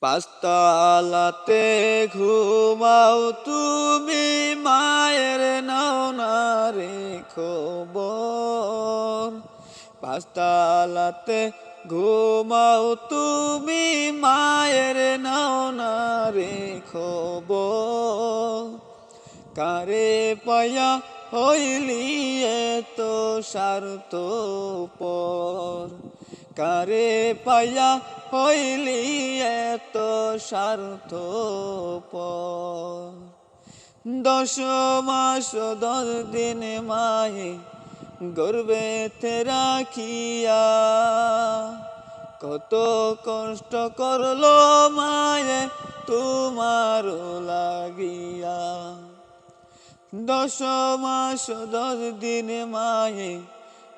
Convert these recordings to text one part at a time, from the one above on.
পাঁচতলাতে ঘুমাও তুমি, মায়ের নাও না খবর। পাঁচতলাতে ঘুমাও তুমি, মায়ের নাও না রে খবর। কারে পায়া হইলি এত স্বার্থ পর কারে পায়া হইলি এত স্বার্থ দশ মাস দশ দিন মায়ে গর্বেতে রাখিয়া কত কষ্ট করল মায়ে তোমার লাগিয়া। দশ মাস দশ দিন মায়ে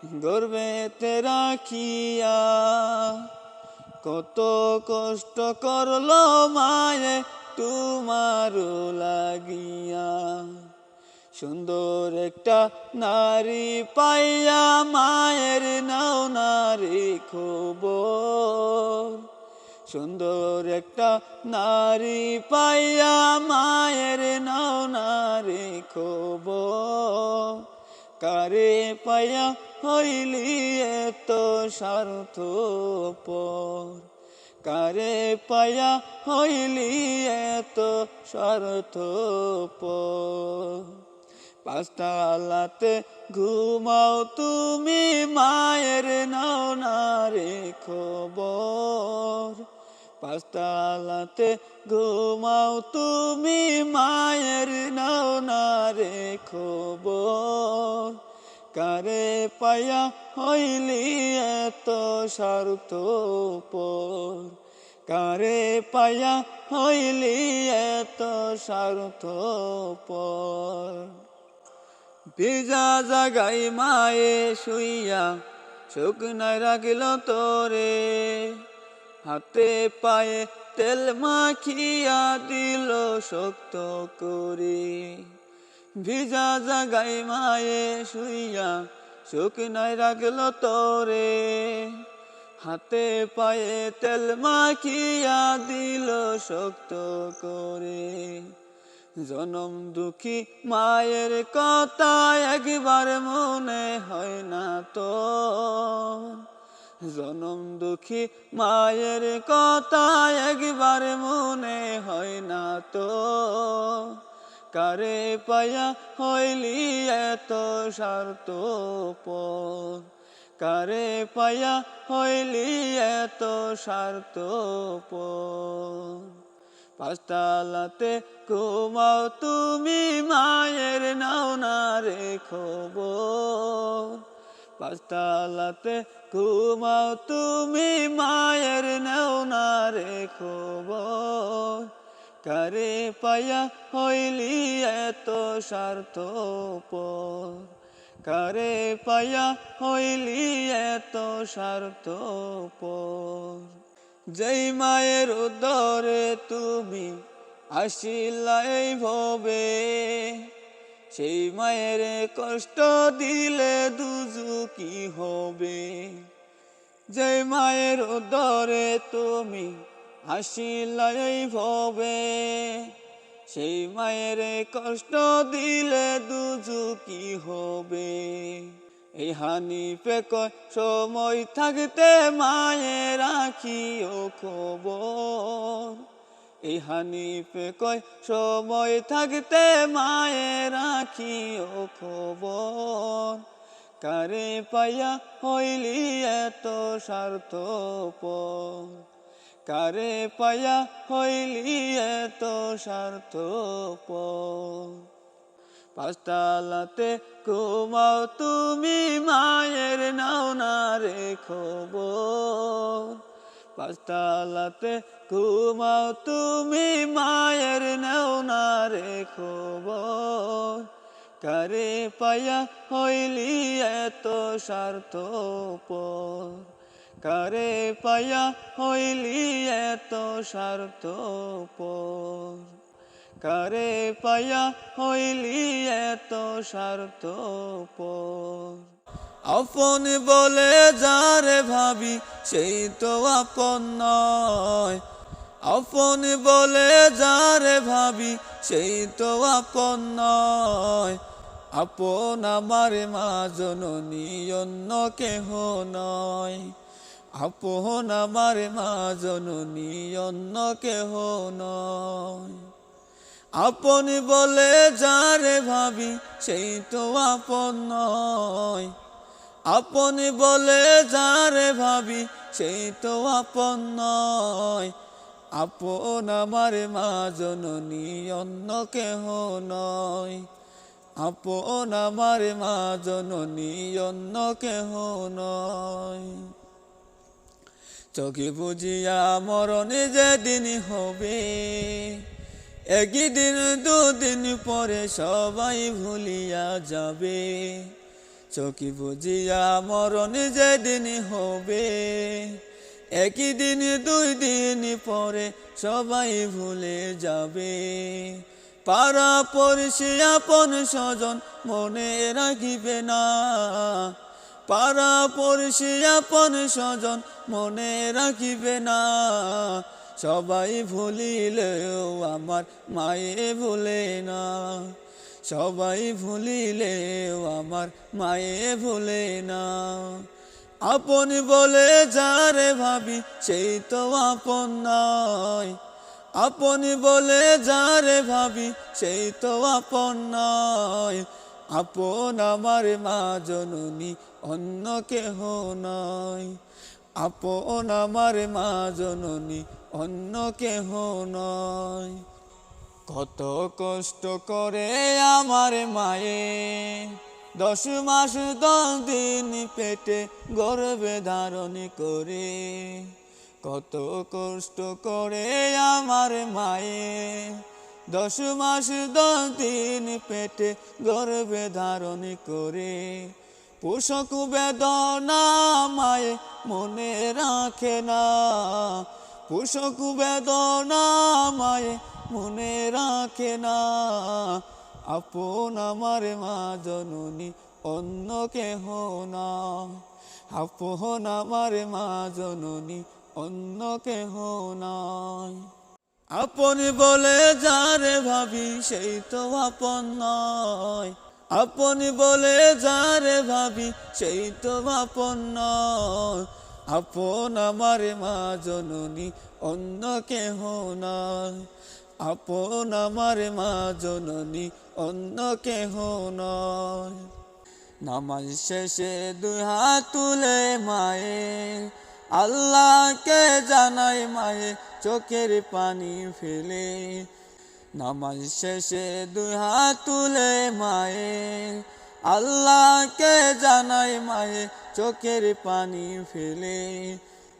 গর্বেতে রাখিয়া কত কষ্ট করল মায়ে তোমার লাগিয়া। সুন্দর একটা নারী পাইয়া মায়ের নাও নারী খবর। সুন্দর একটা নারী পাইয়া মায়ের নাও নারী খবর। কারে পাইয়া হইলি এত স্বার্থ পর কারে পায়া হইলি এত স্বার্থ পাঁচতালাতে ঘুমাও তুমি, মায়ের নাও না রে খবর। পাঁচতালাতে ঘুমাও তুমি মায়ের না রে কারে পায়া হইলি এত স্বার্থ পর কারে পায়া হইলি এত স্বার্থ পর ভিজা জাগাই মায়ে শুইয়া শুকনায় রাখিল তোরে। হাতে পায়ে তেল মাখিয়া দিল শক্ত করে। ভিজা জাগাই মায়ে শুইয়া শুকনায় রাখল তোরে। হাতে পায়ে তেল মাখিয়া দিল শক্ত করে। জনম দুঃখী মায়ের কথা একবার মনে হয় না তো জনম দুঃখী মায়ের কথা একবার মনে হয় না তো। কারে পায়া হইলি এত পর কারে পায়া হইলি এত পর পাঁচতালাতে ঘুমাও তুমি, মায়ের নাও না রে খবর। পাঁচতালাতে ঘুমাও, তুমি মায়ের নাও না রে খবর। কারে পায়া হইলি এত স্বার্থ কারে পায়া হইলি এত স্বার্থ যেই মায়ের উদরে তুমি আসিলা এই ভবে। সেই মায়ের কষ্ট দিলে দুজু কি হবে? যে মায়ের উদরে তুমি হাসিলা এই ভবে, সেই মায়ের কষ্ট দিলে দুজু কি হবে? এই হানি পেক সময় থাকতে মায়ের রাখিও খবর। এই হানিফে কয়, সময় থাকতে মায়ের রাখিও খবর। কারে পাইয়া হইলি এত স্বার্থ কারে পাইয়া হইলি এত স্বার্থ পাঁচতালাতে ঘুমাও তুমি, মায়ের নাও না রে খবর। পাঁচতালাতে ঘুমাও তুমি, মায়ের রে খবর, কারে পায়া হইলি এত স্বার্থ কারে পায়া হইলি এত স্বার্থ কারে পায়া হইলি এত স্বার্থ আপন বলে যারে ভাবি, সেই তো আপন নয়। আপন বলে যারে ভাবি, সেই তো আপন নয়। আপন আমার মা জননী, অন্য কেহ নয়। আপন আমার মা জননী, অন্য কেহ নয়। আপন বলে যারে ভাবি, সেই তো আপন নয়। আপন বলে যারে ভাবি, সেই তো আপন নয়। আপন আমার মা জননী অন্য কেহ নয়। আপন আমার মা জননী অন্য কেহ নয়। চোখে বুঝিয়া মরণে যেদিন হবে, একদিন দুদিন পরে সবাই ভুলিয়া যাবে। চোখে বুঝিয়া মরণে যেদিন হবে একই দিন, দুই দিন পরে সবাই ভুলে যাবে। পাড়া পড়শি, আপন স্বজন মনে রাখিবে না। পাড়া পড়শি, আপন স্বজন মনে রাখিবে না। সবাই ভুলিলেও আমার মায়ে ভুলে না। সবাই ভুলিলেও আমার মায়ে ভুলে না। আপন বলে যারে ভাবি, সেই তো আপন নয়। আপন বলে যারে ভাবি, সেই তো আপন নয়। আপন আমার মা জননী, অন্য কেহ নয়। আপন আমার মা জননী, অন্য কেহ নয়। কত কষ্ট করে আমার মায়ে দশ মাস দশ দিন পেটে গর্বে ধারণ করে। কত কষ্ট করে আমার মায়ে। দশ মাস দশ দিন পেটে গর্বে ধারণ করে। পোষক বেদনা মায়ে মনে রাখে না। পোষক বেদনা মায়ে মনে রাখে না। আপন আমার মা জননী, অন্য কেহ না আপন আমার মা জননী, অন্য কেহ নয় আপন বলে যারে ভাবি, সেই তো আপন নয়। আপন বলে যারে ভাবি, সেই তো আপন নয়। আপন আমার মা জননী, অন্য কেহ নয় আপন আমার মা জননী, অন্য কেহ নয়। নামাজ শেষে দুই হাত তুলে মায়ে, আল্লাহকে জানাই মায়ে, চোখের পানি ফেলে। নামাজ শেষে দুই হাত তুলে মায়ে, আল্লাহকে জানাই মায়ে, চোখের পানি ফেলে।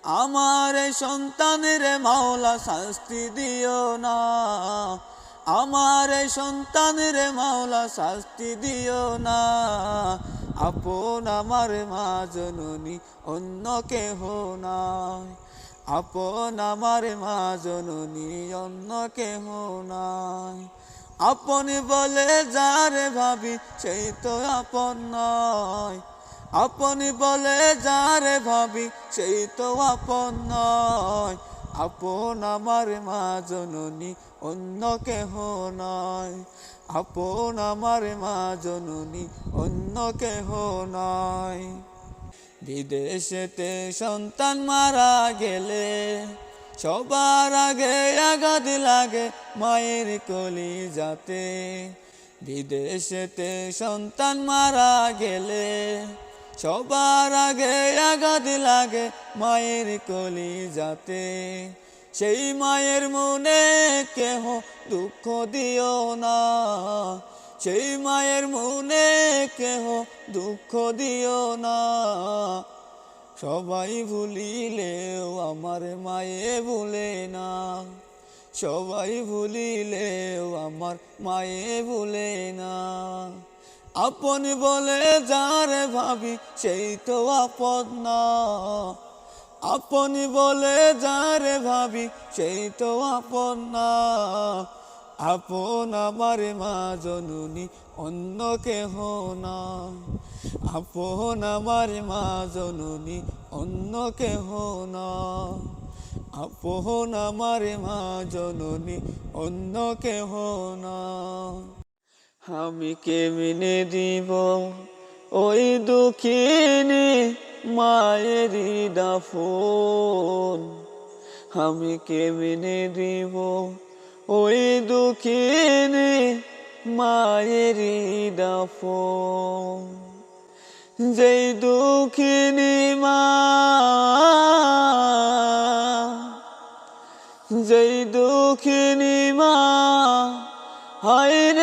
আমার সন্তানের মাওলা শাস্তি দিও না। আমার সন্তানের মাওলা শাস্তি দিও না। আপন আমার মা জননী অন্য কেহ নাই। আপন আমার মা জননী অন্য কেহ নাই। আপন বলে যারে ভাবি, সেই তো আপন নয়। আপন বলে যারে ভাবি, সেই তো আপন নয়। আপন আমার মা জননী, অন্য কেহ নয়। আপন আমার মা জননী, অন্য কেহ নয়। বিদেশেতে সন্তান মারা গেলে সবার আগে আঘাত লাগে মায়ের কলি যাতে বিদেশেতে সন্তান মারা গেলে সবার আগে আঘাত লাগে মায়ের কলি যাতে সেই মায়ের মনে কেহ দুঃখ দিও না। সেই মায়ের মনে কেহ দুঃখ দিও না। সবাই ভুলিলেও আমার মায়ে ভুলে না। সবাই ভুলিলেও আমার মায়ে ভুলে না। আপন বলে যারে ভাবি, সেই তো আপন না। আপন বলে যারে ভাবি, সেই তো আপন না। আপন আমার মা জননী, অন্য কেহ না। আপন আমার মা জননী, অন্য কেহ না। আপন আমার মা জননী, অন্য কেহ না। আমি কেমনে দিব? ওই দুঃখিনী মায়েরই দাফন। আমি কেমনে দিব? ওই দুঃখিনী মায়েরই দাফন। যেই দুঃখিনী মা, যেই দুঃখিনী মা হায়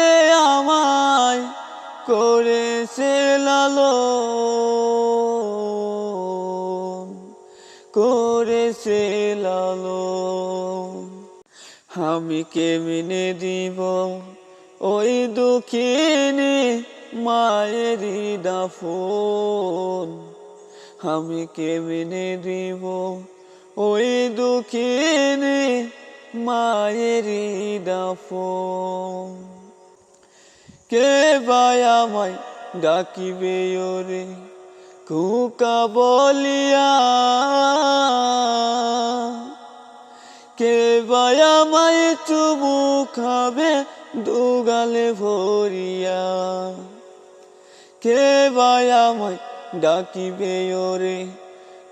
লালো করেছে লালো আমি কেমনে দিব ওই দুঃখিনী মায়েরই দাফন? আমি কেমনে দিব ওই দুঃখিনী মায়েরই দাফন? কে বাই আমায় ডাকিবে ওরে কুকা বলিয়া। কে বাই আমায় চুবু খাবে, দুগালে ভরিয়া। কে বাই আমায় ডাকিবে ওরে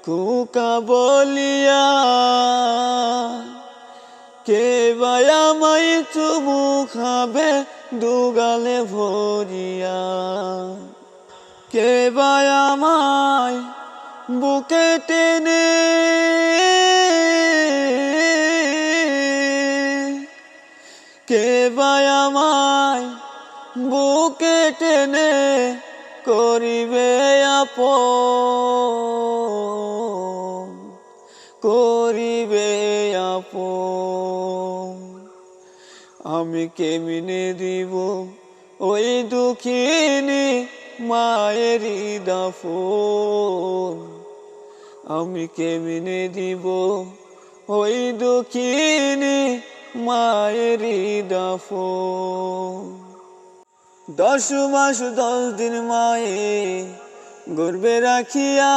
কুকা বলিয়া। কে বাই আমায় চুবু খাবে দুগালে ভরিয়া কে আমায় বুকে টেনে। কে আমায় বুকে টেনে করিবে আপ করিবে আপ আমি কেমিনে দিব? ওই দুঃখিনী মায়েরই দাফন। আমি কেমিনে দিব? ওই দুঃখিনী মায়েরই দাফন। দশ মাস, দশ দিন মায়ে গর্বে রাখিয়া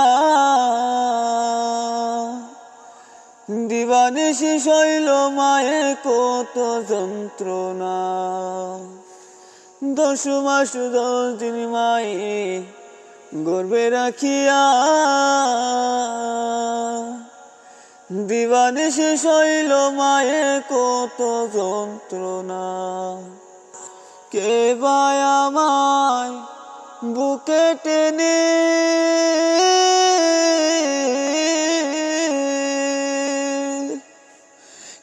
দিবানিশি শৈল মায়ে কত যন্ত্রণা। দশ মাস, দশ দিন মায়ে গর্বে রাখিয়া। দিবানিশি শৈল মায়ে কত যন্ত্রণা। কে বায় আমায় বুকে টেনে?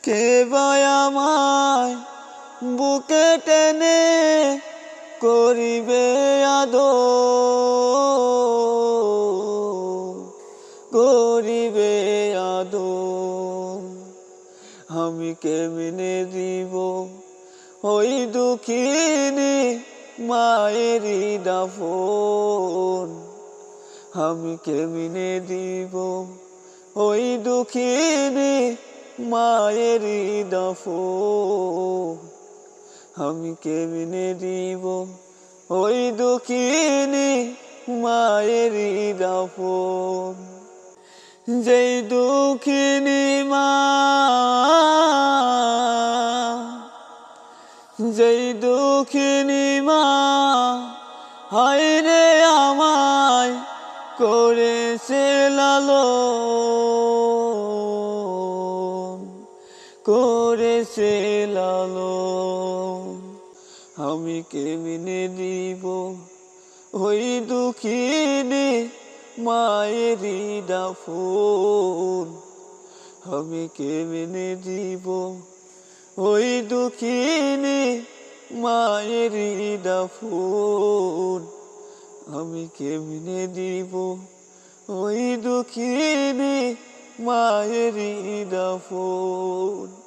কে আমায় বুকে টেনে করিবে আদো করিবে আদো আমি কেমনে দিব ওই দুঃখিনী মায়েরই দাফন? আমি কেমনে দিব ওই দুঃখিনী মায়েরই দাফন। আমি কেমনে দিব ওই দুঃখিনী মায়েরই দাফন? যেই দুঃখিনী মা, যেই দুঃখিনী মা, হায় আমি কেমনে দিব ওই দুঃখিনী মায়েরই দাফন আমি কেমনে দিব ওই দুঃখিনী মায়েরই দাফন আমি কেমনে দিব ওই দুঃখিনী মায়েরই দাফন